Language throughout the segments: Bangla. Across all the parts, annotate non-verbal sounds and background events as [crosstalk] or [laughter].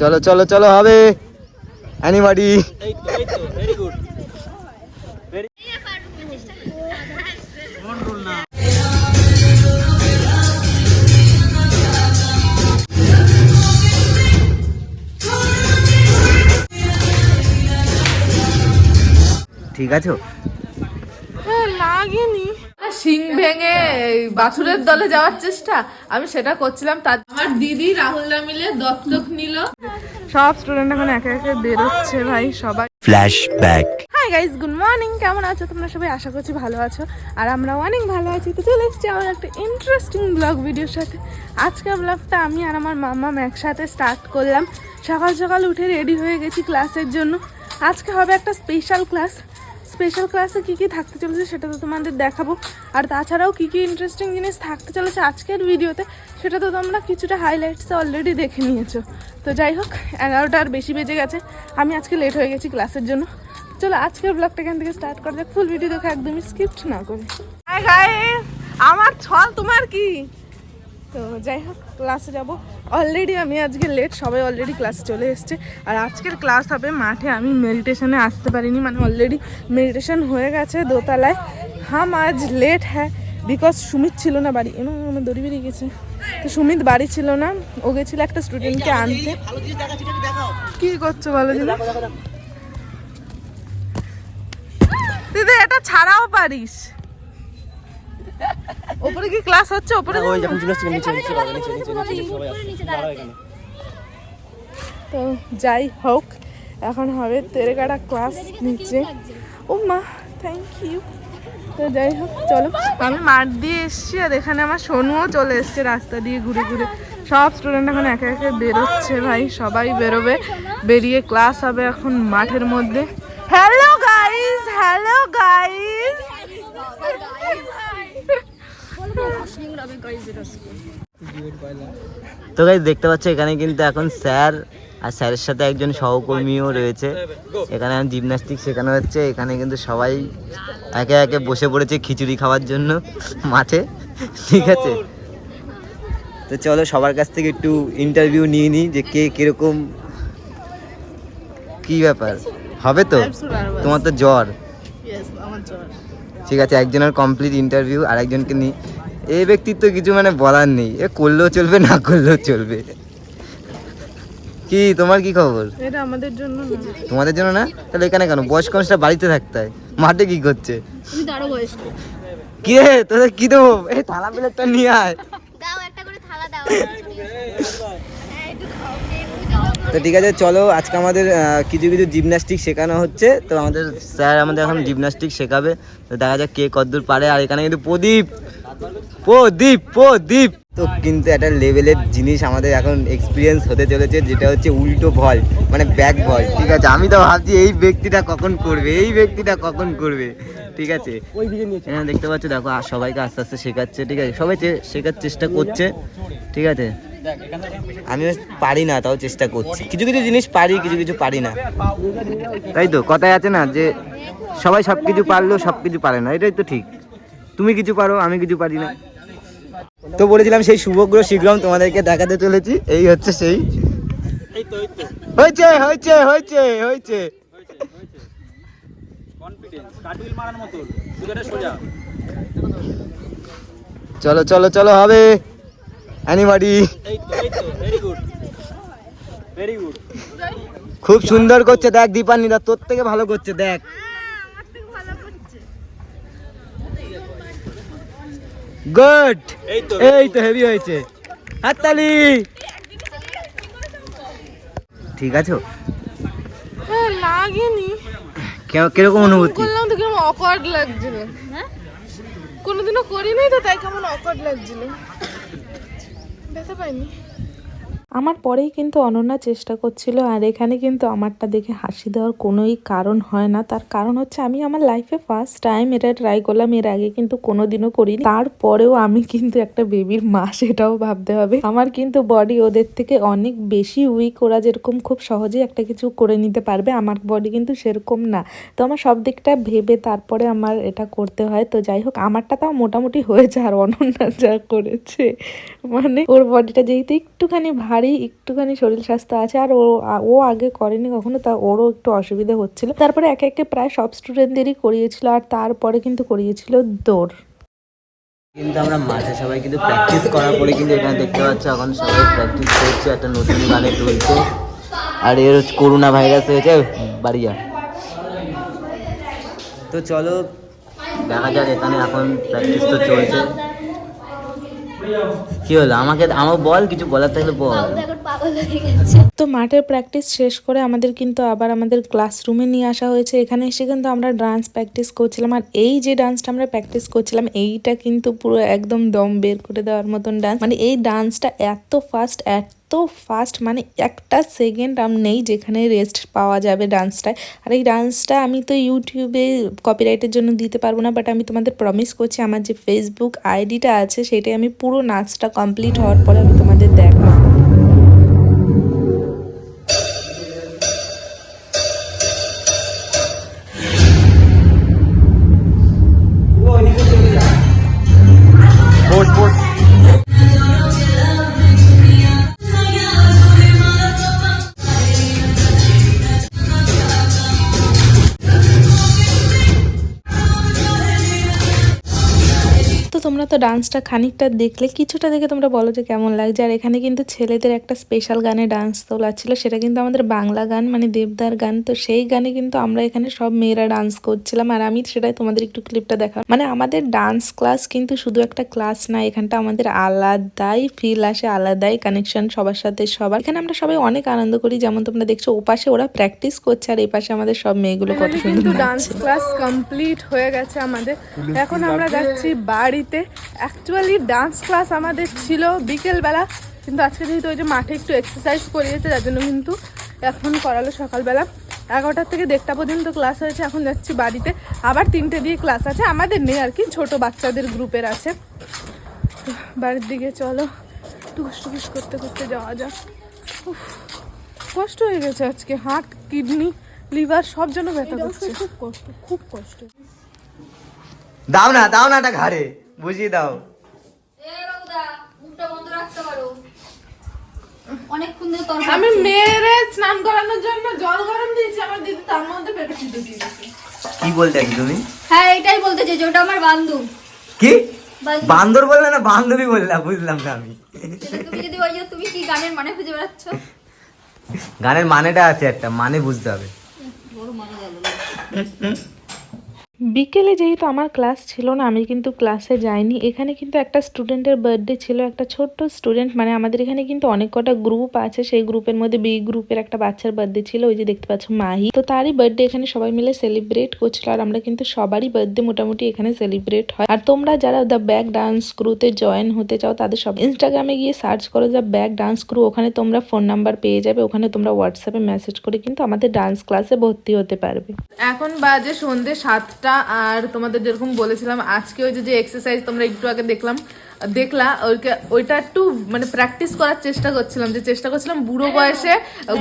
চলো চলো চলো হবে। অ্যানিমাডি ঠিক আছো? লাগেনি। শিং ভেঙে বাছুরের দলে যাওয়ার চেষ্টা আমি সেটা করছিলাম তার আমার দিদি রাহুলদা মিলে দত্তক নিল। সব স্টুডেন্ট এখন একে একে বেরোচ্ছে ভাই সবাই। Flashback hi guys good morning কেমন আছো? তোমরা সবাই আশা করছি ভালো আছো। আর আমরা অনেক ভালো আছি তো চলে এসেছি আমার একটা ইন্টারেস্টিং ব্লগ ভিডিওর সাথে। আজকের ব্লগটা আমি আর আমার মাম্মা একসাথে স্টার্ট করলাম। সকাল সকাল উঠে রেডি হয়ে গেছি ক্লাসের জন্য। আজকে হবে একটা স্পেশাল ক্লাস স্পেশাল ক্লাসে কী কী থাকতে চলেছে সেটা তো তোমাদের দেখাবো। আর তাছাড়াও কী কী ইন্টারেস্টিং জিনিস থাকতে চলেছে আজকের ভিডিওতে, সেটা তো তোমরা কিছুটা হাইলাইটসে অলরেডি দেখে নিয়েছো। তো যাই হোক, এগারোটা আর বেশি বেজে গেছে, আমি আজকে লেট হয়ে গেছি ক্লাসের জন্য। চলো আজকের ব্লগটা এখান থেকে স্টার্ট করা যাক ফুল ভিডিও দেখে একদমই স্কিপ্ট না করে। আমার ছল তোমার কি? তো যাই হোক ক্লাসে যাব। অলরেডি আমি আজকে লেট সবাই অলরেডি ক্লাস চলে এসছে। আর আজকের ক্লাস হবে মাঠে আমি মেডিটেশনে আসতে পারিনি মানে অলরেডি মেডিটেশন হয়ে গেছে দোতলায়। হাম আজ লেট হ্যাঁ বিকজ সুমিত ছিল না বাড়ি। এমন আমার দড়ি বেরিয়ে গেছে। তো সুমিত বাড়ি ছিল না ও গেছিল একটা স্টুডেন্টকে আনতে। কি করছ বলো দিদি? দিদি এটা ছাড়াও পারিস। ওপরে কি ক্লাস হচ্ছে? ওপরে ওই যাব? যখন জিজ্ঞাসা নিচে নিচে নিচে নিচে নিচে নিচে সবাই আসছে। তো যাই হোক এখন হবে তেরে কাটা ক্লাস নিচে। ও মা থ্যাংক ইউ তো যাই হোক চলো। আমি মাঠ দিয়ে এসেছি আর এখানে আমার সোনুও চলে এসছে রাস্তা দিয়ে ঘুরে ঘুরে। সব স্টুডেন্ট এখন একে একে বেরোচ্ছে ভাই সবাই বেরোবে। বেরিয়ে ক্লাস হবে এখন মাঠের মধ্যে। হ্যালো গাইস হ্যালো গাইস তো গাইজ দেখতে পাচ্ছ এখানে কিন্তু এখন স্যার আর স্যারের সাথে একজন সহকর্মীও রয়েছে। এখানে জিমন্যাস্টিক শেখানো হচ্ছে। এখানে কিন্তু সবাই একে একে বসে পড়েছে খিচুড়ি খাওয়ার জন্য মাঠে। ঠিক আছে? তো চলো সবার কাছ থেকে একটু ইন্টারভিউ নিয়ে নিই যে কে কীরকম কি ব্যাপার? হবে তো? তোমার তো জ্বর। ঠিক আছে একজনের কমপ্লিট ইন্টারভিউ আর একজনকে নিই এই ব্যক্তির তো কিছু মানে বলার নেই। এ করলেও চলবে না করলেও চলবে। কি তোমার কি খবর? এটা আমাদের জন্য না। তোমাদের জন্য না? তাহলে এখানে কেন? বয়স্ক মানুষটা বাড়িতে থাকতে হয়। মাঠে কি করছে? তুমি তো আরও বয়স্ক। কি রে তোদের কি দেবো? এই থালা প্লেটটা নিয়ে আয়। দাও একটা করে থালা দাও। তো ঠিক আছে চলো আজকে আমাদের কিছু কিছু জিমন্যাস্টিক শেখানো হচ্ছে। তো আমাদের স্যার আমাদের এখন জিমন্যাস্টিক শেখাবে। তো দেখা যাক কে কতদূর পারে। আর এখানে কিন্তু প্রদীপ। প্রদীপ প্রদীপ তো কিন্তু একটা লেভেলের জিনিস আমাদের এখন এক্সপিরিয়েন্স হতে চলেছে যেটা হচ্ছে উল্টো ভল মানে ব্যাক ভল ঠিক আছে? আমি তো ভাবছি এই ব্যক্তিটা কখন করবে এই ব্যক্তিটা কখন করবে ঠিক আছে? এখানে দেখতে পাচ্ছ দেখো আর সবাইকে আস্তে আস্তে শেখাচ্ছে ঠিক আছে? সবাই শেখার চেষ্টা করছে ঠিক আছে? দেখ এখান থেকে আমি পারি না তাও চেষ্টা করছি। কিছু কিছু জিনিস পারি কিছু কিছু পারি না। তাই তো কথায় আছে না যে সবাই সব কিছু পারলেও সব কিছু পারে না এটাই তো ঠিক। তুমি কিছু পারো, আমি কিছু পারি না। তো বলেছিলাম সেই শুভগ্র শীঘ্রম তোমাদেরকে দেখাতে চলেছি। এই হচ্ছে সেই। হয়েছে হয়েছে হয়েছে হয়েছে। চলো চলো চলো, হবে। খুব সুন্দর করছে, দেখ, দীপান্বিতা, তোর থেকে ভালো করছে, দেখ। গুড এই তো এই তো হেভি হয়েছে। হাততালি। ঠিক আছে? হ্যাঁ লাগেনি। কীরকম অনুভূতি? করলাম তো কেমন অকওয়ার্ড লাগছিল। হ্যাঁ? কোনোদিনও করিনি তো তাই কেমন অকওয়ার্ড লাগছিল। ব্যথা পাইনি। আমার পরেই কিন্তু অনন্যা চেষ্টা করছিল আর এখানে কিন্তু আমারটা দেখে হাসি দেওয়ার কোনোই কারণ হয় না। তার কারণ হচ্ছে আমি আমার লাইফে ফার্স্ট টাইম এটা ট্রাই করলাম, এর আগে কিন্তু কোনোদিনও করিনি। তারপরেও আমি কিন্তু একটা বেবির মা, সেটাও ভাবতে হবে। আমার কিন্তু বডি ওদের থেকে অনেক বেশি উইক ওরা যেরকম খুব সহজেই একটা কিছু করে নিতে পারবে, আমার বডি কিন্তু সেরকম না। তো আমার সব দিকটা ভেবে তারপরে আমার এটা করতে হয়। তো যাই হোক, আমারটা তাও মোটামুটি হয়েছে আর অনন্যা যা করেছে মানে ওর বডিটা যেহেতু একটুখানি ভারী তারই একটুখানি শরীর স্বাস্থ্য আছে, আর ও ও আগে করেনি কখনো, তা ওরও একটু অসুবিধা হচ্ছিল। তারপরে একে একে প্রায় সব স্টুডেন্টদেরই করিয়েছিল, আর তারপরে কিন্তু করিয়েছিল দৌড়। কিন্তু আমরা মাঠে সবাই কিন্তু প্র্যাকটিস করার পরে কিন্তু এখানে দেখতে পাচ্ছ, এখন সবাই প্র্যাকটিস করছে, একটা নতুন গানে তুলছে। আর এর করোনা ভাইরাস হয়েছে, বাড়ি যা। তো চলো, দেখা যাক এখানে এখন প্র্যাকটিস তো চলছে। কি হলো? আমাকে আমার বল কিছু বলার থাকলে বল। তো মাঠের প্র্যাকটিস শেষ করে আমাদের কিন্তু আবার আমাদের ক্লাসরুমে নিয়ে আসা হয়েছে। এখানে এসে কিন্তু আমরা ডান্স প্র্যাকটিস করছিলাম। আর এই যে ডান্সটা আমরা প্র্যাকটিস করছিলাম এইটা কিন্তু পুরো একদম দম বের করে দেওয়ার মতন ডান্স মানে এই ডান্সটা এত ফাস্ট এত ফাস্ট মানে একটা সেকেন্ড আম নেই যেখানে রেস্ট পাওয়া যাবে ডান্সটায় আর এই ডান্সটা আমি তো ইউটিউবে কপিরাইটের জন্য দিতে পারব না বাট আমি তোমাদের প্রমিস করছি, আমার যে ফেসবুক আইডিটা আছে, সেটাই আমি পুরো নাচটা কমপ্লিট হওয়ার পরে আমি তোমাদের দেখাবো। তোমরা তো ডান্সটা খানিকটা দেখলে কিছুটা দেখে তোমরা বলো যে কেমন লাগছে। আর এখানে কিন্তু ছেলেদের একটা স্পেশাল গানে ডান্স তোলা ছিল সেটা কিন্তু আমাদের বাংলা গান মানে দেবদার গান। তো সেই গানে কিন্তু আমরা এখানে সব মেয়েরা ডান্স করছিলাম আর আমি সেটাই তোমাদের একটু ক্লিপটা দেখা মানে আমাদের ডান্স ক্লাস কিন্তু শুধু একটা ক্লাস না এখানটা আমাদের আলাদাই ফিল আসে আলাদাই কানেকশন সবার সাথে সবার। এখানে আমরা সবাই অনেক আনন্দ করি যেমন তোমরা দেখছ ওপাশে ওরা প্র্যাকটিস করছে আর এই পাশে আমাদের সব মেয়েগুলো কত সুন্দর কিন্তু ডান্স ক্লাস কমপ্লিট হয়ে গেছে আমাদের। এখন আমরা যাচ্ছি বাড়িতে। অ্যাকচুয়ালি ডান্স ক্লাস আমাদের ছিল বিকেলবেলা কিন্তু আজকে যেহেতু ওই যে মাঠে একটু এক্সারসাইজ করিয়েছে তার জন্য কিন্তু এখন করালো সকালবেলা। এগারোটার থেকে দেড়টা পর্যন্ত ক্লাস হয়েছে এখন যাচ্ছি বাড়িতে। আবার তিনটে দিয়ে ক্লাস আছে আমাদের নেই আর কি ছোট বাচ্চাদের গ্রুপের আছে। বাড়ির দিকে চলো টুকুস টুকুস করতে করতে যাওয়া যাক। কষ্ট হয়ে গেছে আজকে হার্ট কিডনি লিভার সব জন্য ব্যথা করছে। খুব কষ্ট খুব কষ্ট। দাও না দাও না এটা ঘাড়ে। বুঝিয়ে দাও। আমি মেয়েরে স্নান করানোর জন্য জল গরম দিয়েছি আমার দিদি তার মধ্যে পেটে সিদ্ধ দিয়ে কি বলতে কি তুমি? হ্যাঁ এটাই বলতে চাইছি ওটা আমার বান্ধু। কি। বান্দর বললে না বান্ধবী বললাম বুঝলাম না আমি। তুমি যদি বলো তুমি কি গানের মানে খুঁজে বেড়াচ্ছ? গানের মানেটা আছে একটা মানে বুঝতে হবে। বড় মানে গেল। বিকেলে যেহেতু আমার ক্লাস ছিল না, আমি কিন্তু ক্লাসে যাইনি। এখানে কিন্তু একটা স্টুডেন্টের বার্থডে ছিল, একটা ছোট্ট স্টুডেন্ট মানে আমাদের এখানে কিন্তু অনেক কটা গ্রুপ আছে। সেই গ্রুপের মধ্যে বি গ্রুপের একটা বাচ্চার বার্থডে ছিল, ওই যে দেখতে পাচ্ছ মাহি। তো তারই বার্থডে এখানে সবাই মিলে সেলিব্রেট করছিল, আর আমরা কিন্তু সবারই বার্থডে মোটামুটি এখানে সেলিব্রেট হয়। আর তোমরা যারা দ্য ব্যাক ডান্স ক্রুতে জয়েন হতে চাও, তাদের সব ইনস্টাগ্রামে গিয়ে সার্চ করো দ্য ব্যাক ডান্স ক্রু ওখানে তোমরা ফোন নাম্বার পেয়ে যাবে, ওখানে তোমরা হোয়াটসঅ্যাপে মেসেজ করে কিন্তু আমাদের ডান্স ক্লাসে ভর্তি হতে পারবে। এখন বাজে সন্ধে সাতটা। আর তোমাদের যেরকম বলেছিলাম আজকে ওই যে যে এক্সারসাইজ তোমরা একটু আগে দেখলাম দেখলা ওইটা ওইটা একটু মানে প্র্যাকটিস করার চেষ্টা করছিলাম যে চেষ্টা করছিলাম বুড়ো বয়সে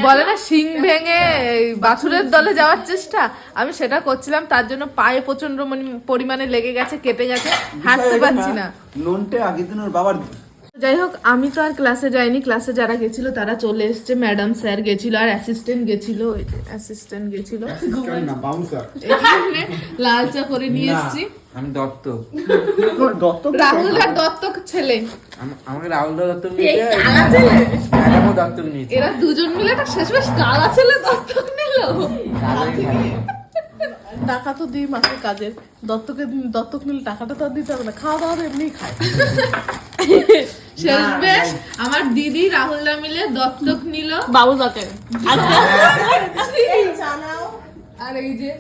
বলে না শিং ভেঙে বাছুরের দলে যাওয়ার চেষ্টা আমি সেটা করছিলাম তার জন্য পায়ে প্রচণ্ড মানে- পরিমাণে লেগে গেছে কেটে গেছে হাঁটতে পারছি না। নোনটে আগের দিন ওর বাবার যাই হোক আমি তো আর ক্লাসে যাইনি। ক্লাসে যারা গেছিল তারা চলে এসছে। ম্যাডাম স্যার গেছিল আর অ্যাসিস্ট্যান্ট গেছিল। অ্যাসিস্ট্যান্ট গেছিল। লাল চা করে নিয়ে এসছি। আমি দত্ত। রাহুল আর দত্তক ছেলে। আমাকে রাহুল দত্তক নিয়েছে ম্যাডামও দত্তক নিয়েছে। এরা দুজন মিলে একটা শেষমেশ কালা ছেলে দত্তক নিল। টাকা তো দিই মাসে কাজের। দত্তকে দত্তক নিলে টাকাটা তো আর দিতে হবে না খাওয়া দাওয়া তো এমনিই খায়। [laughs] শেষমেশ আমার দিদি রাহুলদা মিলে দত্তক নিল। বাবু দাকে [laughs] আর এই যে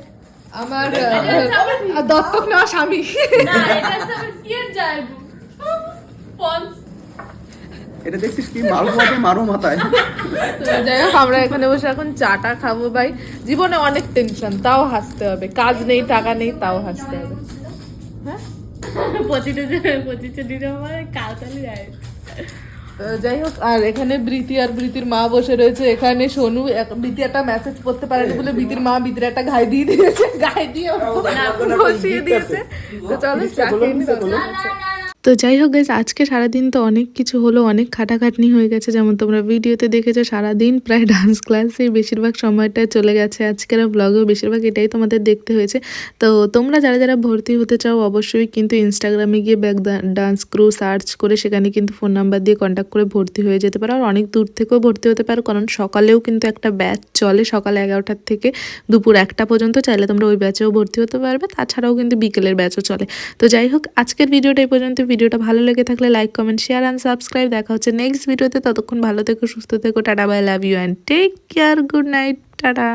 আমার দত্তক নেওয়া স্বামী। এটা দেখছিস কি? মারো মাথায় মারো মাথায়। যাই হোক আমরা এখানে বসে এখন চাটা খাব ভাই। জীবনে অনেক টেনশন তাও হাসতে হবে। কাজ নেই টাকা নেই তাও হাসতে হবে। তো যাই হোক আর এখানে বৃতি আর বৃতির মা বসে রয়েছে। এখানে সোনু এক- বৃতি একটা মেসেজ করতে পারেনি বলে বৃতির মা বৃতির একটা ঘাই দিয়ে দিয়েছে। ঘাই দিয়ে বসিয়ে দিয়েছে। তো চলো চা খেয়ে তো যাই হোক গাইজ আজকে সারাদিন তো অনেক কিছু হলো, অনেক খাটাখাটনি হয়ে গেছে। যেমন তোমরা ভিডিওতে দেখেছ, সারাদিন প্রায় ডান্স ক্লাসে বেশিরভাগ সময়টা চলে গেছে। আজকের ব্লগেও বেশিরভাগ এটাই তোমাদের দেখতে হয়েছে। তো তোমরা যারা যারা ভর্তি হতে চাও, অবশ্যই কিন্তু ইনস্টাগ্রামে গিয়ে ব্যাক ডান্স ক্রু সার্চ করে সেখানে কিন্তু ফোন নাম্বার দিয়ে কন্ট্যাক্ট করে ভর্তি হয়ে যেতে পারো। আর অনেক দূর থেকেও ভর্তি হতে পারো, কারণ সকালেও কিন্তু একটা ব্যাচ চলে সকাল এগারোটার থেকে দুপুর একটা পর্যন্ত। চাইলে তোমরা ওই ব্যাচেও ভর্তি হতে পারবে, তাছাড়াও কিন্তু বিকেলের ব্যাচও চলে। তো যাই হোক, আজকের ভিডিওটা এই পর্যন্ত ভিডিওটা ভালো লেগে থাকলে like comment share and subscribe দেখা হচ্ছে নেক্সট ভিডিওতে ততক্ষণ ভালো থেকো, সুস্থ থেকো। Tata bye love you and take care good night tata.